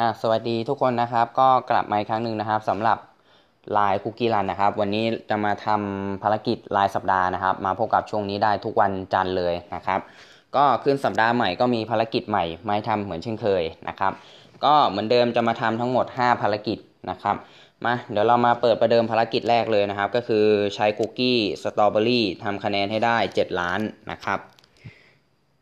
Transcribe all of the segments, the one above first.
อ่าสวัสดีทุกคนนะครับก็กลับมาอีกครั้งหนึ่งนะครับสำหรับลายคุกกี้รันนะครับ วันนี้จะมาทำภารกิจรายสัปดาห์นะครับ มาพบกับช่วงนี้ได้ทุกวันจันทร์เลยนะครับ ก็ขึ้นสัปดาห์ใหม่ก็มีภารกิจใหม่มาทำเหมือนเช่นเคยนะครับ ก็เหมือนเดิมจะมาทำทั้งหมด 5 ภารกิจนะครับมาเดี๋ยวเรามาเปิดประเดิมภารกิจแรกเลยนะครับ ก็คือใช้คุกกี้สตรอเบอรี่ทำคะแนนให้ได้ 7 ล้านนะครับ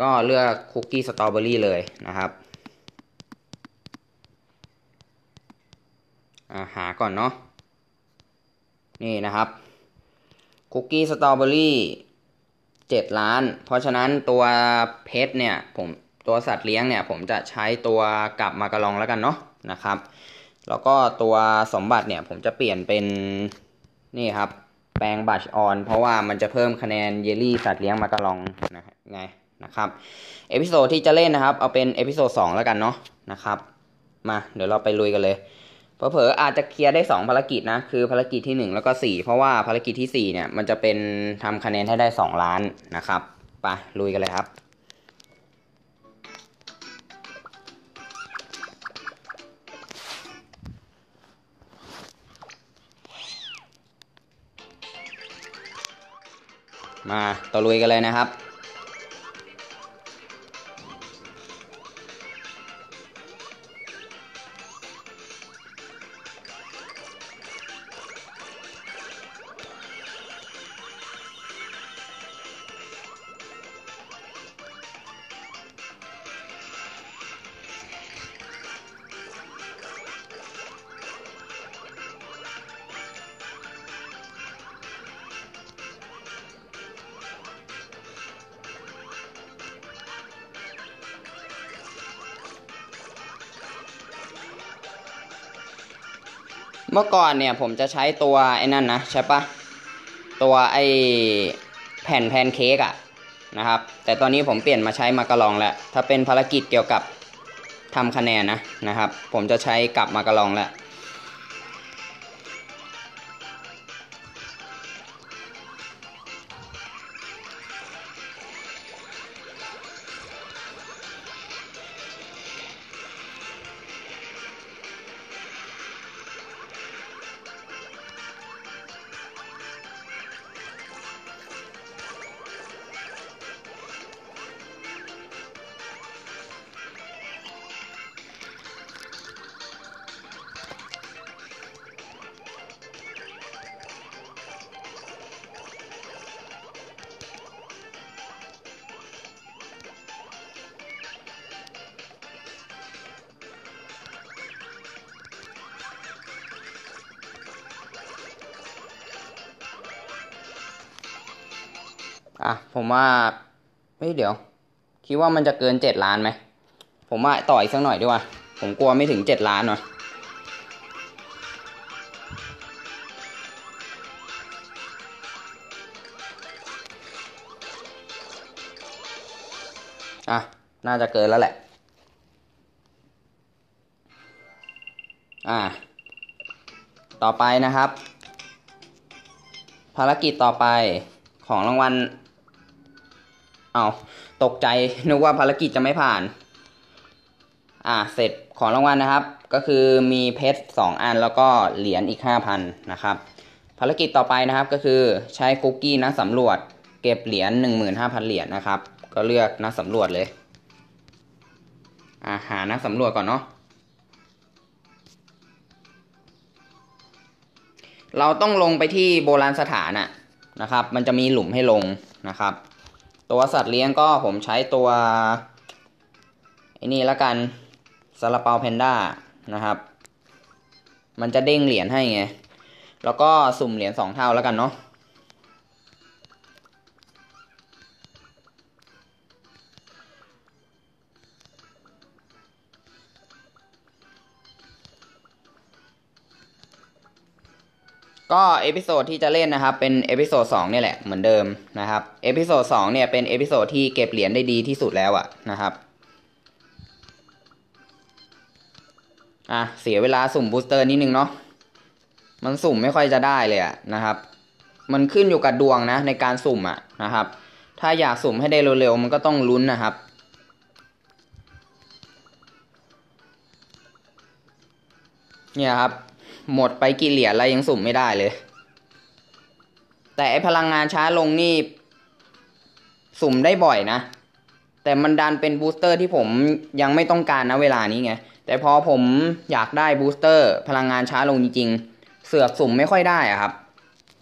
ก็เลือกคุกกี้สตรอเบอรี่เลยนะครับอา หาก่อนเนาะนี่นะครับคุกกี้สตรอเบอรี่เจ็ดล้าน เพราะฉะนั้นตัวเพชรเนี่ยผมตัวสัตว์เลี้ยงเนี่ยผมจะใช้ตัวกลับมากระลองแล้วกันเนาะนะครับ แล้วก็ตัวสมบัติเนี่ยผมจะเปลี่ยนเป็นนี่ครับแปลงบัชออน เพราะว่ามันจะเพิ่มคะแนนเยลลี่สัตว์เลี้ยงมากระลองนะไงนะครับเอพิโซดที่จะเล่นนะครับ เอาเป็นเอพิโซดสองแล้วกันเนาะนะครับ มาเดี๋ยวเราไปลุยกันเลย เผลอๆอาจจะเคลียร์ได้ 2 ภารกิจนะ คือภารกิจที่ 1 แล้วก็ 4 เพราะว่าภารกิจที่ 4 เนี่ย มันจะเป็นทำคะแนนให้ได้ 2 ล้านนะครับไปลุยกันเลยครับ มาต่อลุยกันเลยนะครับ เมื่อก่อนเนี่ยผมจะใช้ตัวไอ้นั่นนะใช่ปะตัวไอ้แผ่นแพนเค้กอะนะครับ แต่ตอนนี้ผมเปลี่ยนมาใช้มากระลองแล้ว ถ้าเป็นภารกิจเกี่ยวกับทำคะแนนนะนะครับ ผมจะใช้กลับมากระลองแล้ว อะผมว่าเฮ้ยเดี๋ยว คิดว่ามันจะเกินเจ็ดล้านไหม ผมว่าต่ออีกสักหน่อยดีกว่า ผมกลัวไม่ถึงเจ็ดล้านหน่อยอะ น่าจะเกินแล้วแหละ อ่า ต่อไปนะครับ ภารกิจต่อไปของรางวัล เอาตกใจนึกว่าภารกิจจะไม่ผ่าน อ่าเสร็จของรางวัลนะครับ ก็คือมีเพชรสองอันแล้วก็เหรียญอีกห้าพันนะครับ ภารกิจต่อไปนะครับก็คือใช้คุกกี้นักสำรวจ เก็บเหรียญหนึ่งหมื่นห้าพันเหรียญนะครับ ก็เลือกนักสำรวจเลยอ่าหานักสำรวจก่อนเนาะเราต้องลงไปที่โบราณสถานอะนะครับ มันจะมีหลุมให้ลงนะครับ ตัวสัตว์เลี้ยงก็ผมใช้ตัวไอ้นี่ละกันซาลาเปาแพนด้านะครับ มันจะเด้งเหรียญให้ไง แล้วก็สุ่มเหรียญสองเท่าแล้วกันเนาะ ก็เอพิโซดที่จะเล่นนะครับ เป็นเอพิโซดสองนี่แหละเหมือนเดิมนะครับเอพิโซดสองเนี่ยเป็นเอพิโซดที่เก็บเหรียญได้ดีที่สุดแล้วอะนะครับอะเสียเวลาสุ่มบูสเตอร์นิดนึงเนาะมันสุ่มไม่ค่อยจะได้เลยอะนะครับ มันขึ้นอยู่กับดวงนะ ในการสุ่มอะนะครับ ถ้าอยากสุ่มให้ได้เร็วๆมันก็ต้องลุ้นนะครับเนี่ยครับ หมดไปกี่เหรียญแล้วยังสุ่มไม่ได้เลย แต่ไอพลังงานช้าลงนี่ สุ่มได้บ่อยนะ แต่มันดันเป็นบูสเตอร์ที่ผมยังไม่ต้องการนะเวลานี้ไง แต่พอผมอยากได้บูสเตอร์ พลังงานช้าลงจริงๆ เสือกสุ่มไม่ค่อยได้อะครับ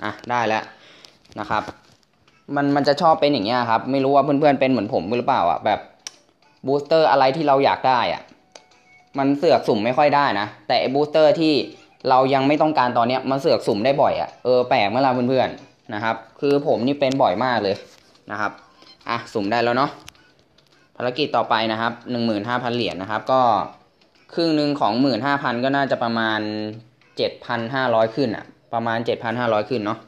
อะได้แล้วนะครับ มันมันจะชอบเป็นอย่างเงี้ยครับ ไม่รู้ว่าเพื่อนๆเป็นเหมือนผมหรือเปล่าอะแบบบูสเตอร์อะไรที่เราอยากได้อะ มันเสือกสุ่มไม่ค่อยได้นะ แต่บูสเตอร์ที่ เรายังไม่ต้องการตอนเนี้ยมันเสือกสุ่มได้บ่อยอะเออแปลกเมื่อไรเพื่อนๆนะครับ คือผมนี่เป็นบ่อยมากเลยนะครับอะสุ่มได้แล้วเนาะภารกิจต่อไปนะครับหนึ่งหมื่นห้าพันเหรียญนะครับ ก็ครึ่งหนึ่งของหมื่นห้าพันก็น่าจะประมาณเจ็ดพันห้าร้อยขึ้นอะ ประมาณเจ็ดพันห้าร้อยขึ้นเนาะ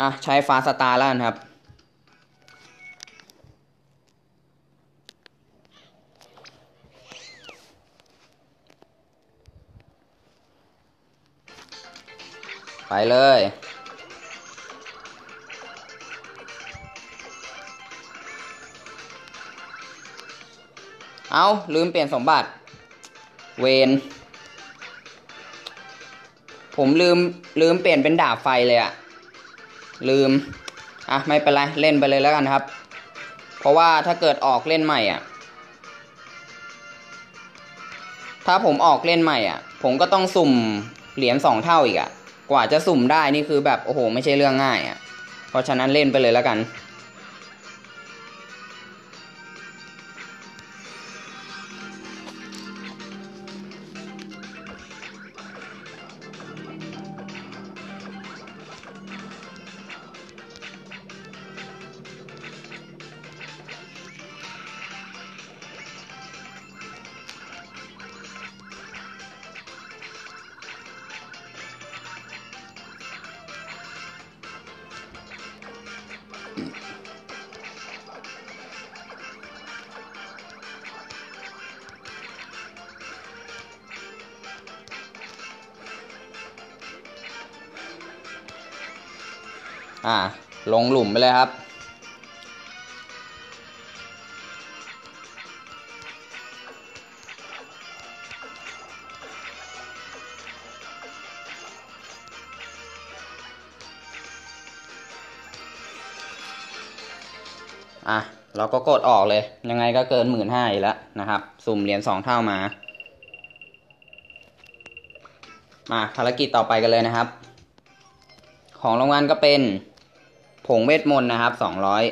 อะใช้ฟาสตาร์แล้วกันครับ เลย เอาลืมเปลี่ยนสมบัติ เวนผมลืมลืมเปลี่ยนเป็นดาบไฟเลยอะลืม อะ ไม่เป็นไร เล่นไปเลยแล้วกันครับ เพราะว่าถ้าเกิดออกเล่นใหม่อะ ถ้าผมออกเล่นใหม่อะ ผมก็ต้องสุ่มเหรียญสองเท่าอีกอะ กว่าจะสุ่มได้นี่คือแบบโอ้โห ไม่ใช่เรื่องง่ายอะ เพราะฉะนั้นเล่นไปเลยแล้วกัน อ่า ลงหลุมไปเลยครับ อะเราก็กดออกเลย ยังไงก็เกินหมื่นห้าอีกแล้วนะครับ สุ่มเหรียญสองเท่ามา มาภารกิจต่อไปกันเลยนะครับ ของรางวัลก็เป็น ผงเวทมนต์นะครับสองร้อย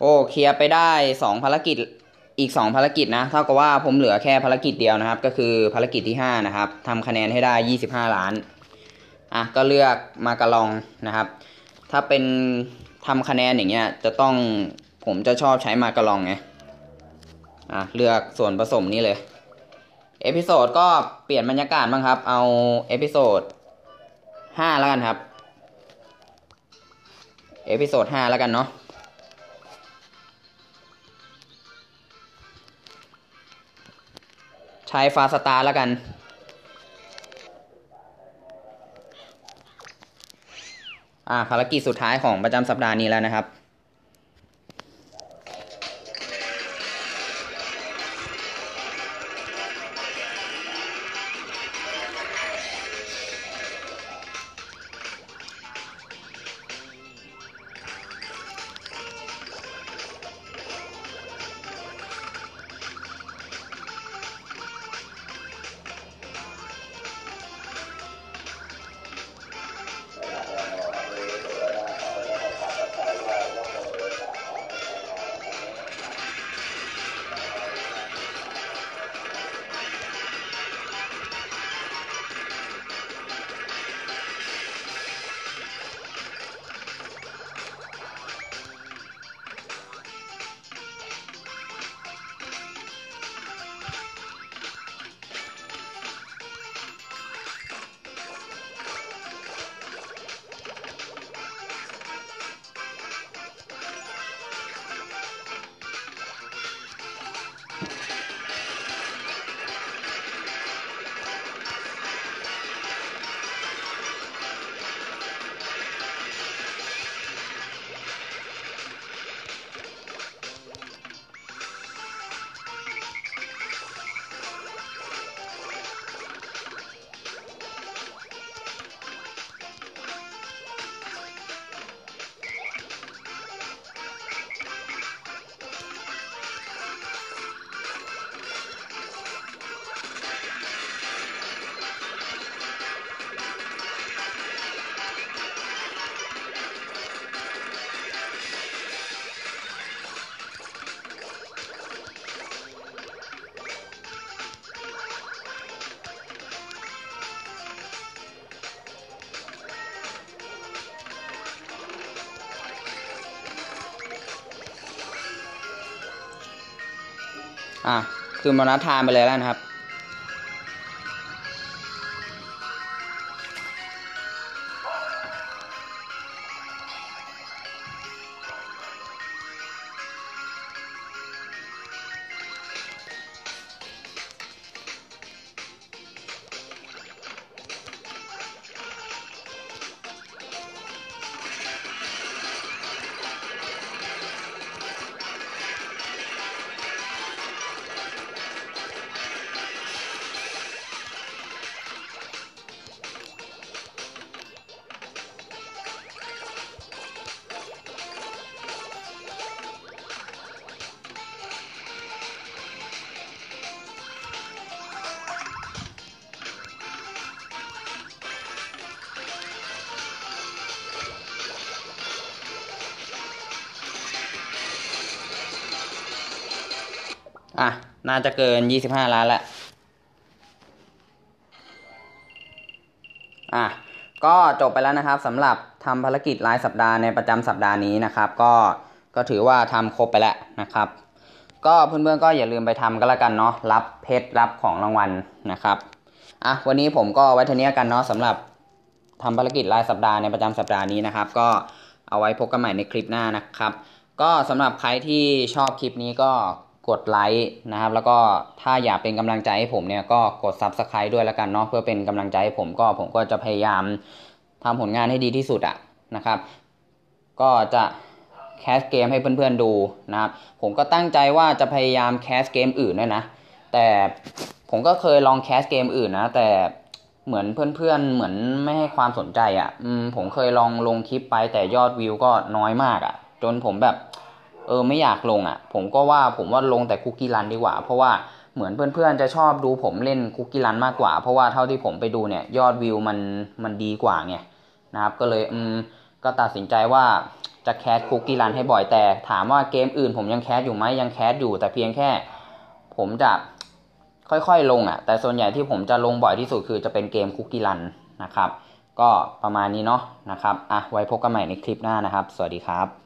โอ้เคลียร์ไปได้สองภารกิจอีกสองภารกิจนะเท่ากับว่าผมเหลือแค่ภารกิจเดียวนะครับ ก็คือภารกิจที่ห้านะครับทำคะแนนให้ได้ยี่สิบห้าล้านอะก็เลือกมากระลองนะครับ ถ้าเป็น ทำคะแนนอย่างเงี้ยจะต้องผมจะชอบใช้มากระลองไงอะเลือกส่วนผสมนี้เลยเอพิโซดก็เปลี่ยนบรรยากาศบ้างครับ เอาเอพิโซดห้าแล้วกันครับเอพิโซดห้าแล้วกันเนาะใช้ฟาสตาร์แล้วกัน ภารกิจสุดท้ายของประจำสัปดาห์นี้แล้วนะครับ อะคือมานัดทานไปเลยแล้วนะครับ อะ น่าจะเกินยี่สิบห้าล้านแล้วอะ ก็จบไปแล้วนะครับสำหรับทำภารกิจรายสัปดาห์ในประจำสัปดาห์นี้นะครับ ก็ก็ถือว่าทำครบไปแล้วนะครับ ก็เพื่อนๆก็อย่าลืมไปทำก็แล้วกันเนาะรับเพชรรับของรางวัลนะครับอะวันนี้ผมก็ไว้เท่านี้กันเนาะสำหรับทำภารกิจรายสัปดาห์ในประจำสัปดาห์นี้นะครับ ก็เอาไว้พบกันใหม่ในคลิปหน้านะครับ ก็สำหรับใครที่ชอบคลิปนี้ก็ กดไลค์นะครับ แล้วก็ถ้าอยากเป็นกำลังใจให้ผมเนี่ยก็กด Subscribe ด้วยแล้วกันเนาะเพื่อเป็นกำลังใจให้ผมก็ผมก็จะพยายามทำผลงานให้ดีที่สุดอะนะครับ ก็จะแคสเกมให้เพื่อนๆดูนะครับ ผมก็ตั้งใจว่าจะพยายามแคสเกมอื่นด้วยนะ แต่ผมก็เคยลองแคสเกมอื่นนะ แต่เหมือนเพื่อนๆเหมือนไม่ให้ความสนใจอะ่ะผมเคยลองลงคลิปไปแต่ยอดวิวก็น้อยมากอะ่ะ จนผมแบบ เออไม่อยากลงอะ่ะ ผมก็ว่าผมว่าลงแต่คุกกี้รันดีกว่า เพราะว่าเหมือนเพื่อนๆจะชอบดูผมเล่นคุกกี้รันมากกว่า เพราะว่าเท่าที่ผมไปดูเนี่ยยอดวิวมันมันดีกว่าไงนะครับ ก็เลยอืมก็ตัดสินใจว่าจะแคสคุกกี้รันให้บ่อยแต่ ถามว่าเกมอื่นผมยังแคสอยู่ไหมยังแคสอยู่ แต่เพียงแค่ ผมจะค่อยๆลงอะ แต่ส่วนใหญ่ที่ผมจะลงบ่อยที่สุดคือจะเป็นเกมคุกกี้รันนะครับ ก็ประมาณนี้เนาะนะครับอะไว้พบกันใหม่ในคลิปหน้านะครับ สวัสดีครับ